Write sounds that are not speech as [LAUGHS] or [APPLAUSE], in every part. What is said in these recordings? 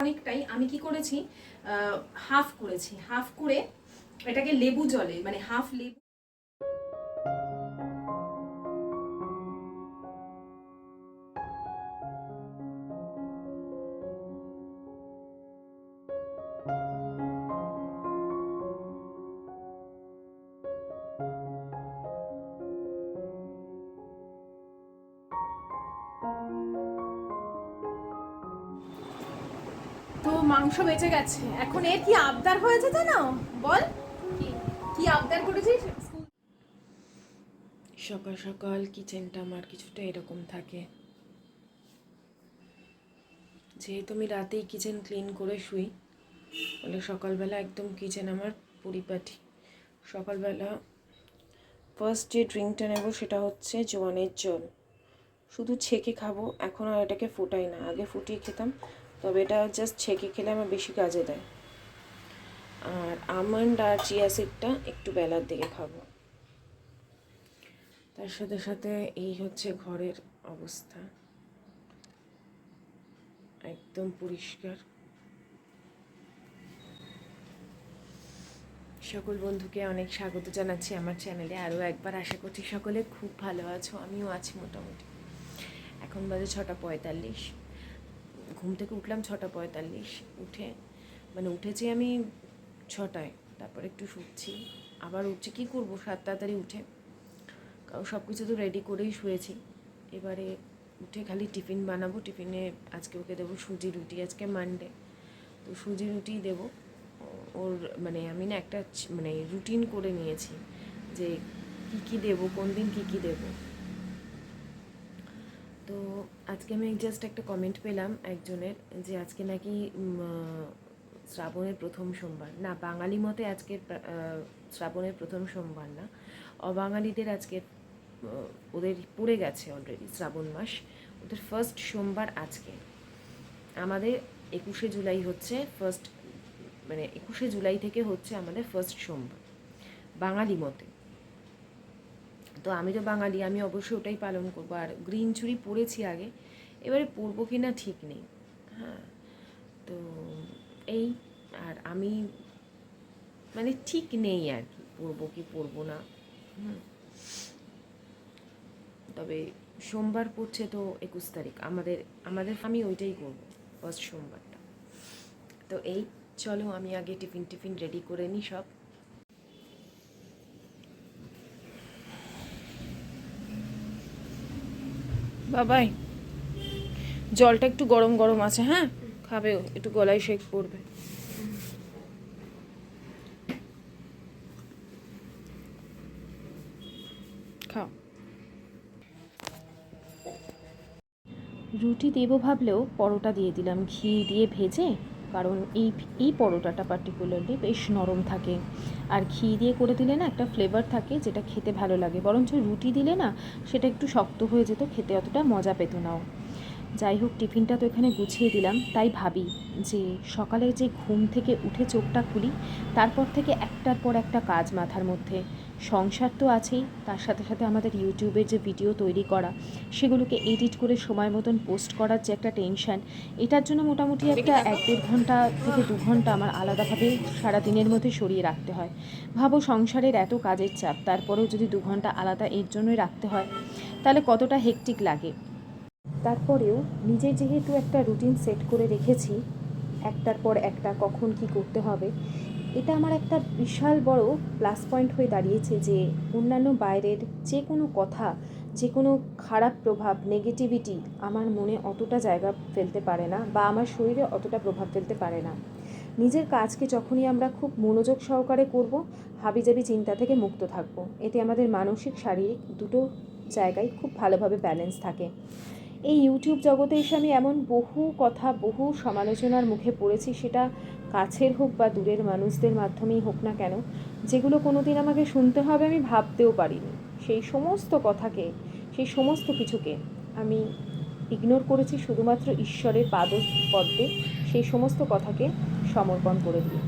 অনেকটাই আমি কি করেছি হাফ করেছি। হাফ করে এটাকে লেবু জলে মানে হাফ লেবু মাংস বেঁচে গেছে। এখন এর কি আবদার হয়েছে জানো? বল। কি? আবদার করেছিস? সকাল সকাল কিচেনটা আমার কিছুটা এরকম থাকে। যেহেতু আমি রাতেই কিচেন ক্লিন করে শুই বলে সকালবেলা একদম কিচেন আমার পরিপাটি। সকালবেলা ফার্স্ট যে ড্রিঙ্কটা নেব সেটা হচ্ছে জোয়ানের জল। শুধু ছেঁকে খাব, এখন আর এটাকে ফোটাই না। আগে ফুটিয়ে খেতাম তবে এটা জাস্ট ছেঁকে খেলে আমার বেশি কাজে দেয়। আর আমন্ড আর চিয়া সিডটা একটু বেলার দিকে খাব। তার সাথে সাথে এই হচ্ছে ঘরের অবস্থা। একদম পরিষ্কার। সকল বন্ধুকে অনেক স্বাগত জানাচ্ছি আমার চ্যানেলে আরও একবার আশা করছি সকলে খুব ভালো আছো। আমিও আছি মোটামুটি। এখন বাজে ছটা পঁয়তাল্লিশ। ঘুম থেকে উঠলাম ছটা পঁয়তাল্লিশ। উঠে মানে উঠেছি আমি ছটায়, তারপর একটু শুচ্ছি, আবার উঠছি, কী করব? সাত তাড়াতাড়ি উঠে। কারণ সব কিছু তো রেডি করেই শুয়েছি। এবারে উঠে খালি টিফিন বানাবো, টিফিনে আজকে ওকে দেবো সুজি রুটি, আজকে মানডে তো সুজি রুটি দেবো। ওর মানে আমি না একটা মানে রুটিন করে নিয়েছি যে কী কী দেবো, কোন দিন কী কী দেবো। তো আজকে আমি জাস্ট একটা কমেন্ট পেলাম একজনের যে আজকে নাকি শ্রাবণের প্রথম সোমবার। না, বাঙালি মতে আজকে শ্রাবণের প্রথম সোমবার না। অবাঙালিদের আজকে ওদের পড়ে গেছে অলরেডি শ্রাবণ মাস। ওদের ফার্স্ট সোমবার আজকে। আমাদের একুশে জুলাই হচ্ছে ফার্স্ট মানে একুশে জুলাই থেকে হচ্ছে আমাদের ফার্স্ট সোমবার। বাঙালি মতে। তো আমি তো বাঙালি, আমি অবশ্যই ওটাই পালন করব। আর গ্রিন চুড়ি পরেছি আগে, এবারে পরবো কি না ঠিক নেই। হ্যাঁ তো এই, আর আমি মানে ঠিক নেই আর কি, পরবো কি পরবো না। তবে সোমবার পড়ছে তো একুশ তারিখ, আমাদের আমাদের আমি ওইটাই করব ফার্স্ট সোমবারটা। তো এই, চলো আমি আগে টিফিন টিফিন রেডি করে নিই সব। বাবাই, জলটা একটু গরম গরম আছে হ্যাঁ? খাবে একটু গলায় শেক পড়বে খাও। রুটি দেবো ভাবলেও পরোটা দিয়ে দিলাম, ঘি দিয়ে ভেজে কারণ এই এই পরোটাটা পার্টিকুলারলি বেশ নরম থাকে। আর ঘি দিয়ে করে দিলে না একটা ফ্লেভার থাকে যেটা খেতে ভালো লাগে। বরঞ্চ রুটি দিলে না সেটা একটু শক্ত হয়ে যেত, খেতে অতটা মজা পেত নাও যাই হোক টিফিনটা তো এখানে গুছিয়ে দিলাম তাই ভাবি যে সকালে যে ঘুম থেকে উঠে চোখটা খুলি তারপর থেকে একটার পর একটা কাজ মাথার মধ্যে। সংসার তো আছেই তার সাথে সাথে আমাদের ইউটিউবের যে ভিডিও তৈরি করা সেগুলোকে এডিট করে সময় মতন পোস্ট করার যে একটা টেনশন এটার জন্য মোটামুটি একটা এক দেড় ঘণ্টা থেকে দু ঘণ্টা আমার আলাদাভাবে সারা দিনের মধ্যে সরিয়ে রাখতে হয়। ভাবো সংসারের এত কাজের চাপ তারপরেও যদি দু ঘণ্টা আলাদা এর জন্যই রাখতে হয় তাহলে কতটা হেকটিক লাগে? তারপরেও নিজে যেহেতু একটা রুটিন সেট করে রেখেছি, একটার পর একটা কখন কি করতে হবে, এটা আমার একটা বিশাল বড় প্লাস পয়েন্ট হয়ে দাঁড়িয়েছে যে অন্যান্য বাইরের যে কোনো কথা যে কোনো খারাপ প্রভাব নেগেটিভিটি আমার মনে অতটা জায়গা ফেলতে পারে না বা আমার শরীরে অতটা প্রভাব ফেলতে পারে না। নিজের কাজকে যখনই আমরা খুব মনোযোগ সহকারে করব, হাবিজাবি চিন্তা থেকে মুক্ত থাকব। এতে আমাদের মানসিক, শারীরিক দুটো জায়গায় খুব ভালোভাবে ব্যালেন্স থাকে। এই ইউটিউব জগতে এসে আমি এমন বহু কথা, বহু সমালোচনার মুখে পড়েছি, সেটা কাছের হোক বা দূরের মানুষদের মাধ্যমেই হোক না কেন, যেগুলো কোনো দিন আমাকে শুনতে হবে আমি ভাবতেও পারিনি। সেই সমস্ত কথাকে, সেই সমস্ত কিছুকে আমি ইগনোর করেছি শুধুমাত্র ঈশ্বরের পাদ পদ্মে সেই সমস্ত কথাকে সমর্পণ করে দিই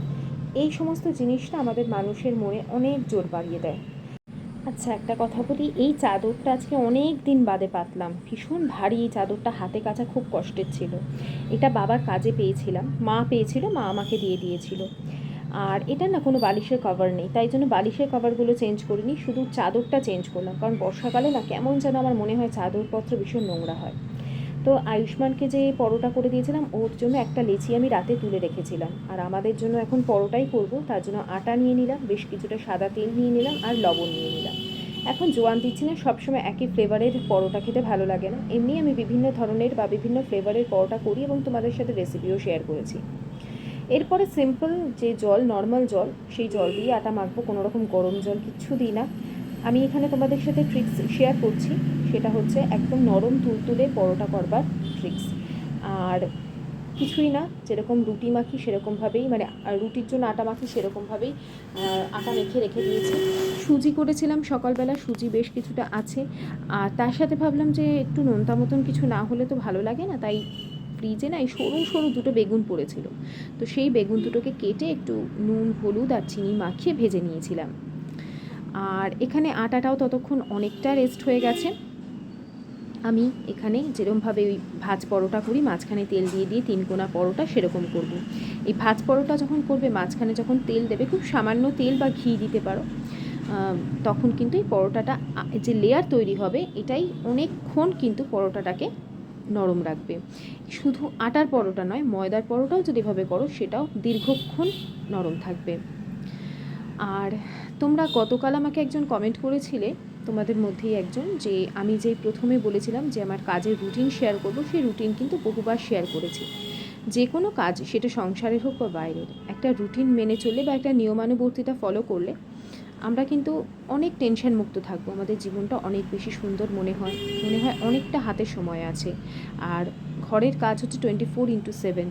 এই সমস্ত জিনিসটা আমাদের মানুষের মনে অনেক জোর বাড়িয়ে দেয়। আচ্ছা একটা কথা বলি, এই চাদরটা আজকে অনেক দিন বাদে পাতলাম। ভীষণ ভারী এই চাদরটা হাতে কাচা খুব কষ্টের ছিল। এটা বাবার কাজে পেয়েছিলাম। মা পেয়েছিল, মা আমাকে দিয়ে দিয়েছিল। আর এটা না কোনো বালিশের কভার নেই। তাই জন্য বালিশের কভারগুলো চেঞ্জ করিনি, শুধু চাদরটা চেঞ্জ করলাম। কারণ বর্ষাকালে না কেমন যেন আমার মনে হয় চাদরপত্র ভীষণ নোংরা হয়। তো আয়ুষ্মানকে যে পরোটা করে দিয়েছিলাম, ওর জন্য একটা লেচি আমি রাতে তুলে রেখেছিলাম। আর আমাদের জন্য এখন পরোটাই করব, তার জন্য আটা নিয়ে নিলাম, বেশ কিছুটা সাদা তেল নিয়ে নিলাম আর লবণ নিয়ে নিলাম। এখন জোয়ান দিচ্ছি না, সবসময় একই ফ্লেভারের পরোটা খেতে ভালো লাগে না। এমনি আমি বিভিন্ন ধরনের বা বিভিন্ন ফ্লেভারের পরোটা করি এবং তোমাদের সাথে রেসিপিও শেয়ার করেছি। এরপরে সিম্পল যে জল নর্মাল জল, সেই জল দিয়ে আটা মাখবো, কোনো রকম গরম জল কিচ্ছু দিই না। আমি এখানে তোমাদের সাথে ট্রিক্স শেয়ার করছি। সেটা হচ্ছে একদম নরম তুলতুলে পরোটা করবার ট্রিক্স আর কিছুই না, যেরকম রুটি মাখি সেরকমভাবেই মানে রুটির জন্য আটা মাখি সেরকমভাবেই আটা মেখে রেখে দিয়েছি। সুজি করেছিলাম সকালবেলা, সুজি বেশ কিছুটা আছে। আর তার সাথে ভাবলাম যে একটু নোনতা মতন কিছু না হলে তো ভালো লাগে না, তাই ফ্রিজে না এই সরু সরু দুটো বেগুন পড়েছিল। তো সেই বেগুন দুটোকে কেটে একটু নুন, হলুদ আর চিনি মাখিয়ে ভেজে নিয়েছিলাম। আর এখানে আটাটাও ততক্ষণ অনেকটা রেস্ট হয়ে গেছে। আমি এখানে যেরমভাবে ওই ভাজ পরোটা করি, মাঝখানে তেল দিয়ে দিয়ে তিন কোনা পরোটা সেরকম করব। এই ভাজ পরোটা যখন করবে, মাঝখানে যখন তেল দেবে, খুব সামান্য তেল বা ঘি দিতে পারো। তখন কিন্তু এই পরোটাটা, যে লেয়ার তৈরি হবে, এটাই অনেকক্ষণ কিন্তু পরোটাটাকে নরম রাখবে। শুধু আটার পরোটা নয়, ময়দার পরোটাও যদি এভাবে করো, সেটাও দীর্ঘক্ষণ নরম থাকবে। আর তোমরা গতকাল আমাকে একজন কমেন্ট করেছিলে, তোমাদের মধ্যেই একজন, যে আমি যে প্রথমে বলেছিলাম যে আমার কাজের রুটিন শেয়ার করব, সেই রুটিন কিন্তু বহুবার শেয়ার করেছি। যে কোনো কাজ, সেটা সংসারের হোক বা বাইরের, একটা রুটিন মেনে চললে বা একটা নিয়মানুবর্তিতা ফলো করলে আমরা কিন্তু অনেক টেনশন মুক্ত থাকব। আমাদের জীবনটা অনেক বেশি সুন্দর মনে হয় মনে হয় অনেকটা হাতে সময় আছে। আর ঘরের কাজ হচ্ছে টোয়েন্টি ফোর ইন্টু সেভেন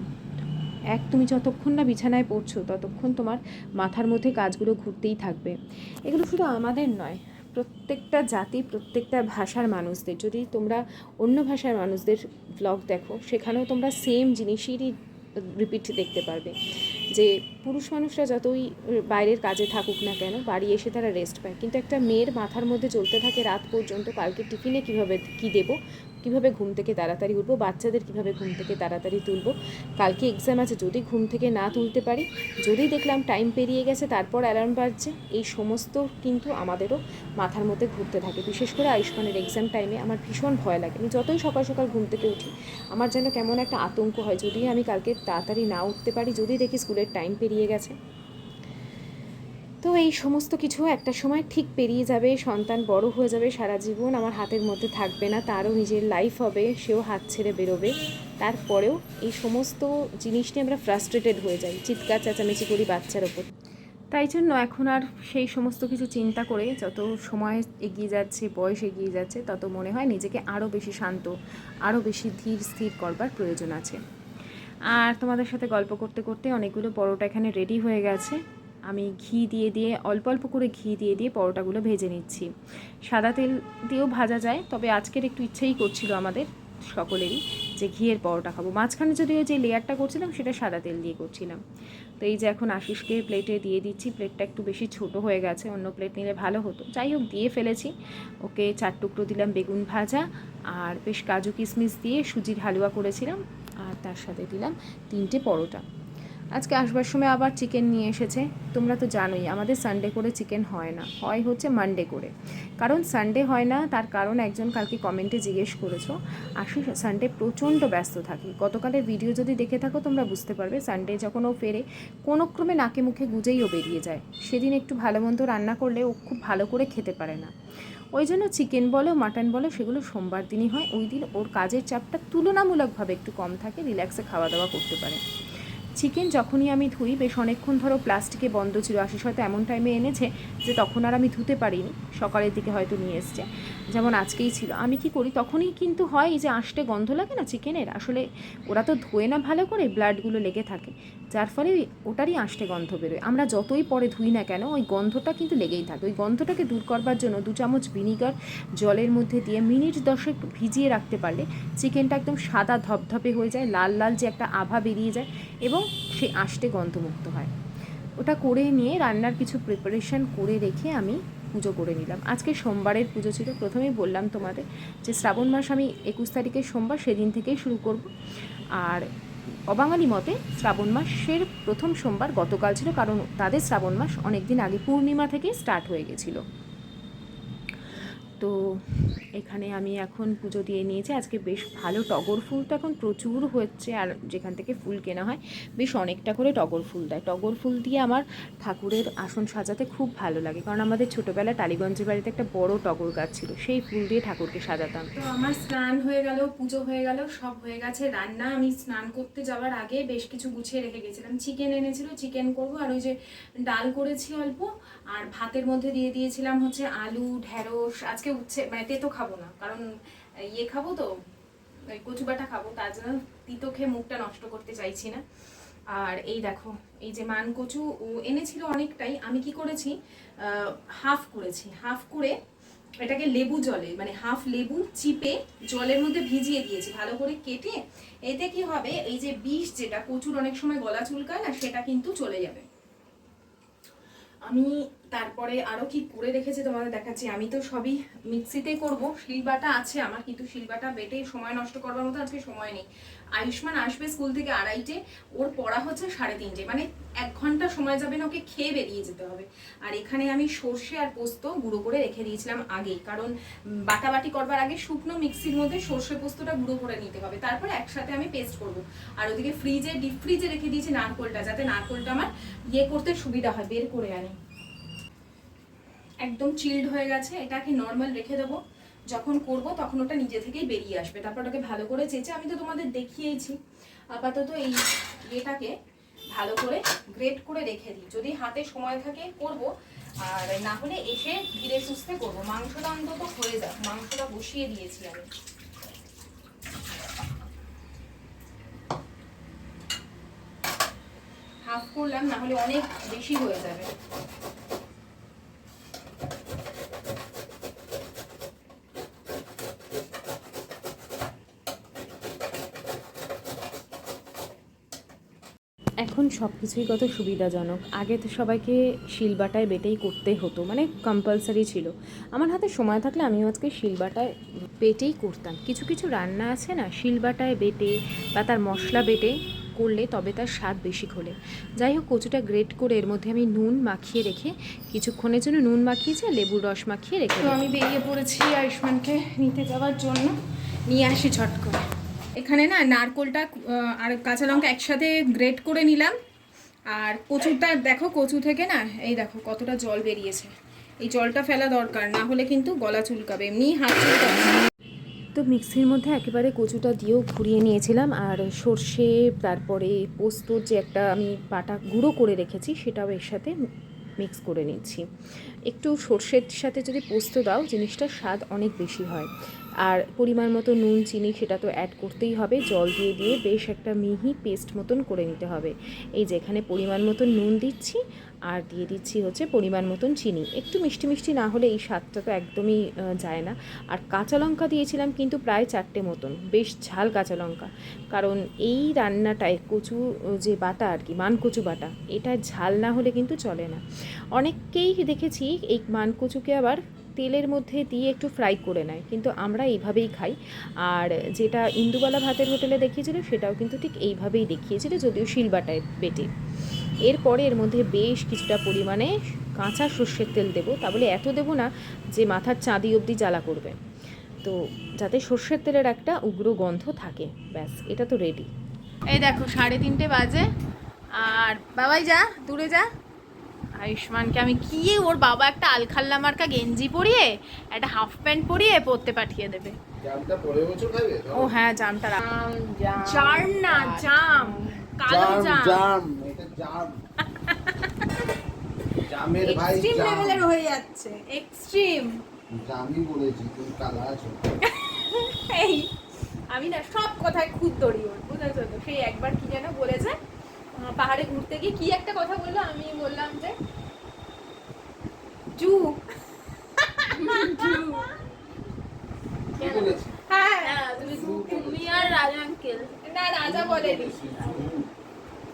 এক তুমি যতক্ষণ না বিছানায় পড়ছো, ততক্ষণ তোমার মাথার মধ্যে কাজগুলো ঘুরতেই থাকবে। এগুলো শুধু আমাদের নয়, প্রত্যেকটা জাতি, প্রত্যেকটা ভাষার মানুষদের। যদি তোমরা অন্য ভাষার মানুষদের ব্লগ দেখো, সেখানেও তোমরা সেম জিনিসেরই রিপিট দেখতে পারবে। যে পুরুষ মানুষরা যতই বাইরের কাজে থাকুক না কেন, বাড়ি এসে তারা রেস্ট পায়। কিন্তু একটা মেয়ের মাথার মধ্যে চলতে থাকে, রাত পর্যন্ত কালকে টিফিনে কীভাবে কী দেবো কীভাবে ঘুম থেকে তাড়াতাড়ি উঠবো? বাচ্চাদের কীভাবে ঘুম থেকে তাড়াতাড়ি তুলবো? কালকে এক্সাম আছে, যদি ঘুম থেকে না তুলতে পারি, যদি দেখলাম টাইম পেরিয়ে গেছে, তারপর অ্যালার্ম বাজছে, এই সমস্ত কিন্তু আমাদেরও মাথার মধ্যে ঘুরতে থাকে। বিশেষ করে আয়ুষ্মানের এক্সাম টাইমে আমার ভীষণ ভয় লাগে। আমি যতই সকাল সকাল ঘুম থেকে উঠি, আমার যেন কেমন একটা আতঙ্ক হয়, যদি আমি কালকে তাড়াতাড়ি না উঠতে পারি, যদি দেখি স্কুলের টাইম পেরিয়ে গেছে তো এই সমস্ত কিছু একটা সময় ঠিক পেরিয়ে যাবে, সন্তান বড় হয়ে যাবে, সারা জীবন আমার হাতের মধ্যে থাকবে না, তারও নিজের লাইফ হবে, সেও হাত ছেড়ে বেরোবে। তারপরেও এই সমস্ত জিনিস নিয়ে আমরা ফ্রাস্ট্রেটেড হয়ে যাই, চিৎকার, চেঁচামেচি করি বাচ্চার ওপর। তাই জন্য এখন আর সেই সমস্ত কিছু চিন্তা করে যত সময় এগিয়ে যাচ্ছে, বয়স এগিয়ে যাচ্ছে, তত মনে হয় নিজেকে আরও বেশি শান্ত, আরও বেশি ধীর, স্থির করবার প্রয়োজন আছে। আর তোমাদের সাথে গল্প করতে করতে অনেকগুলো পরোটা এখানে রেডি হয়ে গেছে। আমি ঘি দিয়ে দিয়ে, অল্প অল্প করে ঘি দিয়ে দিয়ে পরোটাগুলো ভেজে নিচ্ছি। সাদা তেল দিয়েও ভাজা যায়, তবে আজকের একটু ইচ্ছেই করছিল আমাদের সকলেরই যে ঘিয়ের পরোটা খাব। মাঝখানে যদি ওই যে লেয়ারটা করছিলাম, সেটা সাদা তেল দিয়ে করছিলাম। তো এই যে এখন আশিসকে প্লেটে দিয়ে দিচ্ছি প্লেটটা একটু বেশি ছোট হয়ে গেছে, অন্য প্লেট নিলে ভালো হতো। যাই হোক, দিয়ে ফেলেছি। ওকে চার টুকরো দিলাম বেগুন ভাজা আর বেশ কাজু কিশমিশ দিয়ে সুজির হালুয়া করেছিলাম, আর তার সাথে দিলাম তিনটে পরোটা। আজকে আসবার সময় আবার চিকেন নিয়ে এসেছে। তোমরা তো জানোই, আমাদের সানডে করে চিকেন হয় না। হয় হচ্ছে মানডে করে। কারণ সানডে হয় না, তার কারণ একজন কালকে কমেন্টে জিজ্ঞেস করেছ। আসি সানডে প্রচণ্ড ব্যস্ত থাকি। গতকালের ভিডিও যদি দেখে থাকো, তোমরা বুঝতে পারবে সানডে যখন ও ফেরে, কোনো ক্রমে নাকে মুখে গুজেই ও বেরিয়ে যায়। সেদিন একটু ভালো মন্দ রান্না করলে ও খুব ভালো করে খেতে পারে না। ওই জন্য চিকেন বলো মাটন বলো, সেগুলো সোমবার দিনই হয়। ওই দিন ওর কাজের চাপটা তুলনামূলকভাবে একটু কম থাকে রিল্যাক্সে খাওয়া দাওয়া করতে পারে। চিকেন যখনই আমি ধুই, বেশ অনেকক্ষণ ধরো প্লাস্টিকে বন্ধ ছিল, আশিস হয়তো এমন টাইমে এনেছে যে তখন আর আমি ধুতে পারিনি, সকালের দিকে হয়তো নিয়ে এসছে। যেমন আজকেই ছিল। আমি কি করি, তখনই কিন্তু হয় যে আঁশটে গন্ধ লাগে না চিকেনের? আসলে ওরা তো ধোয়ে না ভালো করে, ব্লাডগুলো লেগে থাকে। যার ফলে ওটারই আঁশটে গন্ধ বেরোয়। আমরা যতই পরে ধুই না কেন, ওই গন্ধটা কিন্তু লেগেই থাকে। ওই গন্ধটাকে দূর করবার জন্য দু চামচ ভিনিগার জলের মধ্যে দিয়ে মিনিট দশেক ভিজিয়ে রাখতে পারলে চিকেনটা একদম সাদা ধপধপে হয়ে যায়, লাল লাল যে একটা আভা বেরিয়ে যায় এবং সেই আঁশটে গন্ধমুক্ত হয়। ওটা করে নিয়ে রান্নার কিছু প্রিপারেশন করে রেখে আমি পুজো করে নিলাম। আজকে সোমবারের পুজো ছিল, প্রথমেই বললাম তোমাদের যে শ্রাবণ মাস আমি একুশ তারিখের সোমবার সেদিন থেকেই শুরু করব। আর অবাঙালি মতে শ্রাবণ মাসের প্রথম সোমবার গতকাল ছিল, কারণ তাদের শ্রাবণ মাস অনেক দিন আগে পূর্ণিমা থেকে স্টার্ট হয়ে গেছিল। তো এখানে আমি এখন পুজো দিয়ে নিয়েছি। আজকে বেশ ভালো টগর ফুল তো এখন প্রচুর হচ্ছে আর যেখান থেকে ফুল কেনা হয় বেশ অনেকটা করে টগর ফুল দেয়। টগর ফুল দিয়ে আমার ঠাকুরের আসন সাজাতে খুব ভালো লাগে। কারণ আমাদের ছোটোবেলায় টালিগঞ্জের বাড়িতে একটা বড় টগর গাছ ছিল, সেই ফুল দিয়ে ঠাকুরকে সাজাতাম। তো আমার স্নান হয়ে গেল, পুজো হয়ে গেল, সব হয়ে গেছে। রান্না আমি স্নান করতে যাওয়ার আগে বেশ কিছু গুছিয়ে রেখে গেছিলাম। চিকেন এনেছিল, চিকেন করব আর ওই যে ডাল করেছি অল্প। আর ভাতের মধ্যে দিয়ে দিয়েছিলাম হচ্ছে আলু, ঢেঁড়স। আজকে উচ্ছে মানে তেতো খাব না। কারণ ইয়ে খাব তো কচু বাটা খাব তার জন্য তিতো খেয়ে মুখটা নষ্ট করতে চাইছি না। আর এই দেখো, এই যে মান কচু এনেছিল অনেকটাই। আমি কি করেছি হাফ করেছি। হাফ করে এটাকে লেবু জলে মানে হাফ লেবু চিপে জলের মধ্যে ভিজিয়ে দিয়েছি। ভালো করে কেটে, এতে কি হবে, এই যে বিষ যেটা কচুর অনেক সময় গলা চুলকায় না, সেটা কিন্তু চলে যাবে। আমি তারপরে আরও কি করে রেখেছে তোমাদের দেখাচ্ছি। আমি তো সবই মিক্সিতে করব। শিলবাটা আছে আমার, কিন্তু শিলবাটা বেটে সময় নষ্ট করবার মতো আজকে সময় নেই। আয়ুষ্মান আসবে স্কুল থেকে আড়াইটে, ওর পড়া হচ্ছে সাড়ে তিনটে। মানে এক ঘণ্টা সময় যাবে না, ওকে খেয়ে বেরিয়ে যেতে হবে। আর এখানে আমি সর্ষে আর পোস্ত গুঁড়ো করে রেখে দিয়েছিলাম আগেই। কারণ বাটাবাটি করবার আগে শুকনো মিক্সির মধ্যে সর্ষে পোস্তটা গুঁড়ো করে নিতে হবে। তারপরে একসাথে আমি পেস্ট করব। আর ওদিকে ফ্রিজে, ডিপ ফ্রিজে রেখে দিয়েছি নারকোলটা, যাতে নারকোলটা আমার ইয়ে করতে সুবিধা হয়, বের করে আনি। একদম চিল্ড হয়ে গেছে, এটাকে নর্মাল রেখে দেবো। যখন করব তখন ওটা নিজে থেকেই বেরিয়ে আসবে। তারপর ওটাকে ভালো করে চেঁচে, আমি তো তোমাদের দেখিয়েছি। আপাতত এই ইয়েটাকে ভালো করে গ্রেট করে রেখে দিই। যদি হাতে সময় থাকে করব, আর না হলে এসে ধীরে সুস্থে করব। মাংসটা অন্তত হয়ে যাক, মাংসটা বসিয়ে দিয়েছি আমি। হাফ করলাম, না হলে অনেক বেশি হয়ে যাবে। এখন সব কিছুই কত সুবিধাজনক। আগে তো সবাইকে শিলবাটায় বেটেই করতে হতো মানে কম্পালসারি ছিল। আমার হাতে সময় থাকলে আমিও আজকে শিলবাটায় বেটেই করতাম। কিছু কিছু রান্না আছে না, শিলবাটায় বেটে বা তার মশলা বেটে করলে তবে তার স্বাদ বেশি খোলে। যাই হোক, কচুটা গ্রেট করে এর মধ্যে আমি নুন মাখিয়ে রেখে কিছুক্ষণের জন্য নুন মাখিয়েছি আর লেবুর রস মাখিয়ে রেখে আমি বেরিয়ে পড়েছি আয়ুষ্মানকে নিতে যাওয়ার জন্য। নিয়ে আসি ছট করে। এখানে না নারকোলটা আর কাঁচা লঙ্কা একসাথে গ্রেট করে নিলাম। আর কচুটা, দেখো কচু থেকে না, এই দেখো কতটা জল বেরিয়েছে। এই জলটা ফেলা দরকার, না হলে কিন্তু গলা চুলকাবে এমনি হাত চুলকাবে তো মিক্সির মধ্যে একেবারে কচুটা দিয়েও ঘুরিয়ে নিয়েছিলাম, আর সর্ষে, তারপরে পোস্তর যে একটা আমি বাটা গুঁড়ো করে রেখেছি, সেটাও এর সাথে মিক্স করে নিচ্ছি। একটু সর্ষের সাথে যদি পোস্ত দাও, জিনিসটার স্বাদ অনেক বেশি হয়। আর পরিমাণ মতো নুন, চিনি সেটা তো অ্যাড করতেই হবে। জল দিয়ে দিয়ে বেশ একটা মিহি পেস্ট মতন করে নিতে হবে। এই যে এখানে পরিমাণ মতন নুন দিচ্ছি আর দিয়ে দিচ্ছি হচ্ছে পরিমাণ মতন চিনি। একটু মিষ্টি মিষ্টি না হলে এই স্বাদটা তো একদমই যায় না। আর কাঁচা লঙ্কা দিয়েছিলাম কিন্তু প্রায় চারটে মতন। বেশ ঝাল কাঁচা লঙ্কা। কারণ এই রান্নাটায় কচু যে বাটা আর কি মান কচু বাটা, এটা ঝাল না হলে কিন্তু চলে না। অনেককেই দেখেছি এই মানকচুকে আবার তেলের মধ্যে দিয়ে একটু ফ্রাই করে নেয়। কিন্তু আমরা এইভাবেই খাই। আর যেটা ইন্দুবালা ভাতের হোটেলে দেখিয়েছিল, সেটাও কিন্তু ঠিক এইভাবেই দেখিয়েছিল, যদিও শিলবাটায় বেটে। এরপরে এর মধ্যে বেশ কিছুটা পরিমাণে কাঁচা সর্ষের তেল দেবো। তা বলে এত দেবো না যে মাথার চাঁদি অবধি জ্বালা করবে। তো যাতে সর্ষের তেলের একটা উগ্র গন্ধ থাকে, ব্যাস, এটা তো রেডি এই দেখো, সাড়ে তিনটে বাজে। আর বাবাই যা, দূরে যা। আয়ুষ্মানকে আমি কি ওর বাবা একটা আলখাল্লা মার্কা গেঞ্জি পরিয়ে একটা হাফ প্যান্ট পরিয়ে পরতে পাঠিয়ে দেবে। জামটা পরের বছর খাবে? ও হ্যাঁ জামটা জাম না জাম। কালো জাম জামের ভাই এক্সট্রিম লেভেলের হয়ে যাচ্ছে এক্সট্রিম জামই বলেছি তুমি কালা আছো। [LAUGHS] এই আমি না সব কথায় খুদ দড়ি ওর বুঝেছ তো? সেই একবার কি যেন বলেছে পাহাড়ে ঘুরতে গিয়ে কি একটা কথা বলল? আমি বললাম যে জু। হ্যাঁ। তুমি আর রাজা আঙ্কেল না রাজা বলেনি।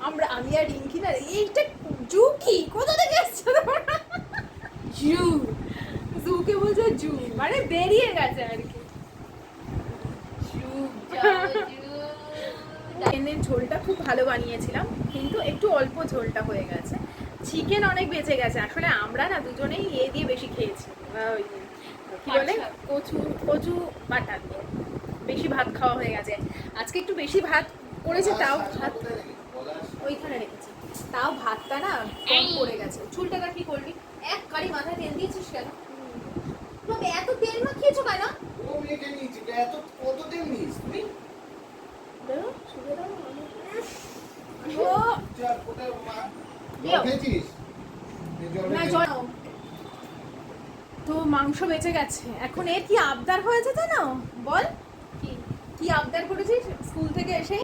আমরা আমি আর রিঙ্কি না এইটা জু কি? কোথা থেকে এসছো তোমরা? জু। জুকে বলছে? জু। মানে বেরিয়ে গেছে আর কি। চিকেনের ঝোলটা খুব ভালো বানিয়েছিলাম কিন্তু একটু অল্প ঝোলটা হয়ে গেছে। চিকেন অনেক বেঁচে গেছে আসলে আমরা না দুজনেই এ দিয়ে বেশি খেয়েছি। ওই কি বলে? কচু কচু বাটা দিয়ে। বেশি ভাত খাওয়া হয়ে গেছে। আজকে একটু বেশি ভাত করেছে তাও ভাত ওইখানে রেখেছি। তাও ভাতটা না কম পড়ে গেছে। চুলটাটা কি করবি এক কারি মাথায় তেল দিয়েছিস কেন? এত তেল মাখিয়েছো কেন? ও মেখে নিয়েছি এত কত দিন নিস তুই? তো মাংস বেঁচে গেছে। এখন এর কি আবদার হয়েছে জানো বল। কি? কি আবদার করেছিস? স্কুল থেকে এসে?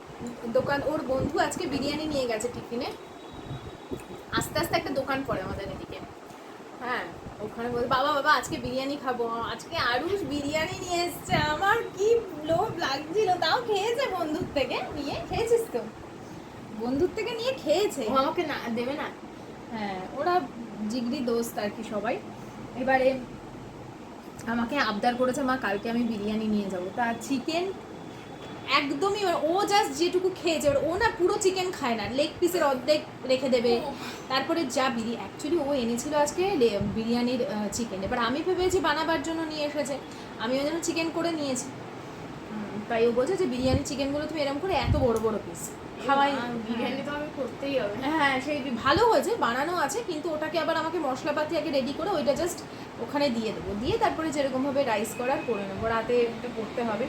দোকান ওর বন্ধু আজকে বিরিয়ানি নিয়ে গেছে টিফিনে। আস্তে আস্তে একটা দোকান পড়ে আমাদের এদিকে। হ্যাঁ। ওখানে বল বাবা বাবা আজকে বিরিয়ানি খাব আজকে আরুষ বিরিয়ানি নিয়ে এসছে আমার কি লোভ লাগছিল তাও খেয়েছে বন্ধুর থেকে নিয়ে খেয়েছিস তো? বন্ধুর থেকে নিয়ে খেয়েছে। ও আমাকে না দেবে না। হ্যাঁ ওরা জিগরি দোস্ত আর কি সবাই। এবারে আমাকে আবদার করেছে মা কালকে আমি বিরিয়ানি নিয়ে যাব। তা চিকেন একদমই ও জাস্ট যেটুকু খেয়েছে এবার ও না পুরো চিকেন খায় না। লেগ পিসের অর্ধেক রেখে দেবে। তারপরে যা বিরি অ্যাকচুয়ালি ও এনেছিল আজকে বিরিয়ানির চিকেন এবার আমি ভেবেছি বানাবার জন্য নিয়ে এসেছে। আমি ওই জন্য চিকেন করে নিয়েছি। তাই ও বলছে যে বিরিয়ানি চিকেনগুলো তুমি এরকম করে এত বড় বড় পিস খাওয়াই। বিরিয়ানি তো আমি করতেই হবে। হ্যাঁ সেই ভালো হয়েছে বানানো আছে কিন্তু ওটাকে আবার আমাকে মশলাপাতি আগে রেডি করে ওইটা জাস্ট ওখানে দিয়ে দেবো। দিয়ে তারপরে যেরকমভাবে রাইস করার করে নেব। রাতে এটা করতে হবে।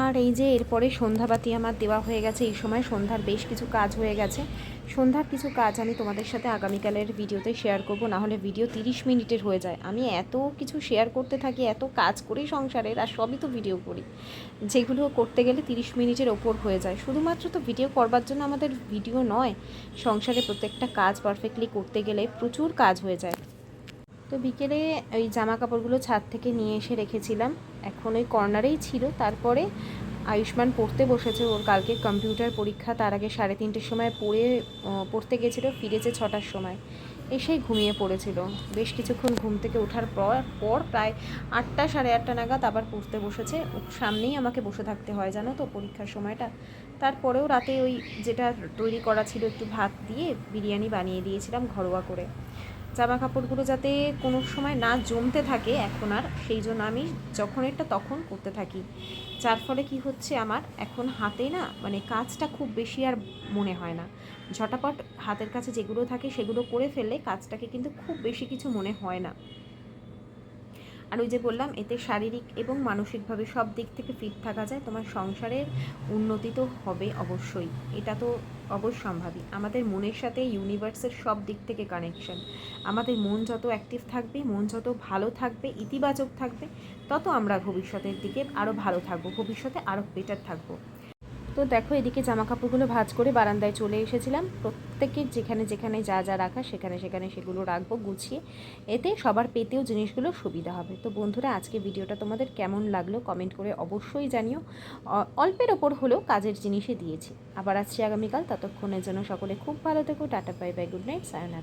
আর এই যে এরপরে সন্ধ্যাবাতি আমার দেওয়া হয়ে গেছে, এই সময় সন্ধ্যার বেশ কিছু কাজ হয়ে গেছে। সন্ধ্যার কিছু কাজ আমি তোমাদের সাথে আগামীকালের ভিডিওতে শেয়ার করব, না হলে ভিডিও তিরিশ মিনিটের হয়ে যায়। আমি এত কিছু শেয়ার করতে থাকি, এত কাজ করি সংসারের, আর সবই তো ভিডিও করি। যেগুলো করতে গেলে তিরিশ মিনিটের ওপর হয়ে যায়। শুধুমাত্র তো ভিডিও করবার জন্য আমাদের ভিডিও নয়, সংসারে প্রত্যেকটা কাজ পারফেক্টলি করতে গেলে প্রচুর কাজ হয়ে যায়। তো বিকেলে ওই জামা কাপড়গুলো ছাদ থেকে নিয়ে এসে রেখেছিলাম। এখন ওই কর্নারেই ছিল। তারপরে আয়ুষ্মান পড়তে বসেছে। ওর কালকে কম্পিউটার পরীক্ষা, তার আগে সাড়ে তিনটের সময় পড়ে পড়তে গেছিল, ফিরেছে ছটার সময়। এসেই ঘুমিয়ে পড়েছিল। বেশ কিছুক্ষণ ঘুম থেকে ওঠার পর পর প্রায় আটটা, সাড়ে আটটা নাগাদ আবার পড়তে বসেছে। সামনেই আমাকে বসে থাকতে হয়, জানো তো, পরীক্ষার সময়টা। তারপরেও রাতে ওই যেটা তৈরি করা ছিল একটু ভাত দিয়ে, বিরিয়ানি বানিয়ে দিয়েছিলাম ঘরোয়া করে। জামা কাপড়গুলো যাতে কোনো সময় না জমতে থাকে এখন আর, সেই জন্য আমি যখন এটা তখন করতে থাকি। যার ফলে কি হচ্ছে আমার, এখন হাতে না মানে কাজটা খুব বেশি আর মনে হয় না। ঝটাপট হাতের কাছে যেগুলো থাকে সেগুলো করে ফেললে কাজটাকে কিন্তু খুব বেশি কিছু মনে হয় না। আর ওই যে বললাম, এতে শারীরিক এবং মানসিকভাবে সব দিক থেকে ফিট থাকা যায়। তোমার সংসারের উন্নতি তো হবে অবশ্যই। এটা তো অবশ্যম্ভাবী। আমাদের মনের সাথে ইউনিভার্সের সব দিক থেকে কানেকশন আমাদের মন যত অ্যাক্টিভ থাকবে, মন যত ভালো থাকবে, ইতিবাচক থাকবে, তত আমরা ভবিষ্যতের দিকে আরও ভালো থাকব, ভবিষ্যতে আরও বেটার থাকব। তো দেখো, এদিকে জামা কাপড়গুলো ভাঁজ করে বারান্দায় চলে এসেছিলাম। প্রত্যেকের যেখানে যেখানে যা যা রাখা, সেখানে সেখানে সেগুলো রাখব, গুছিয়ে। এতে সবার পেতেও জিনিসগুলো সুবিধা হবে। তো বন্ধুরা, আজকে ভিডিওটা তোমাদের কেমন লাগল কমেন্ট করে অবশ্যই জানিও। অল্পের ওপর হলেও কাজের জিনিসই দিয়েছি। আবার আসছি আগামীকাল, ততক্ষণের জন্য সকলে খুব ভালো থেকো। Tata, bye bye, good night, sayonara.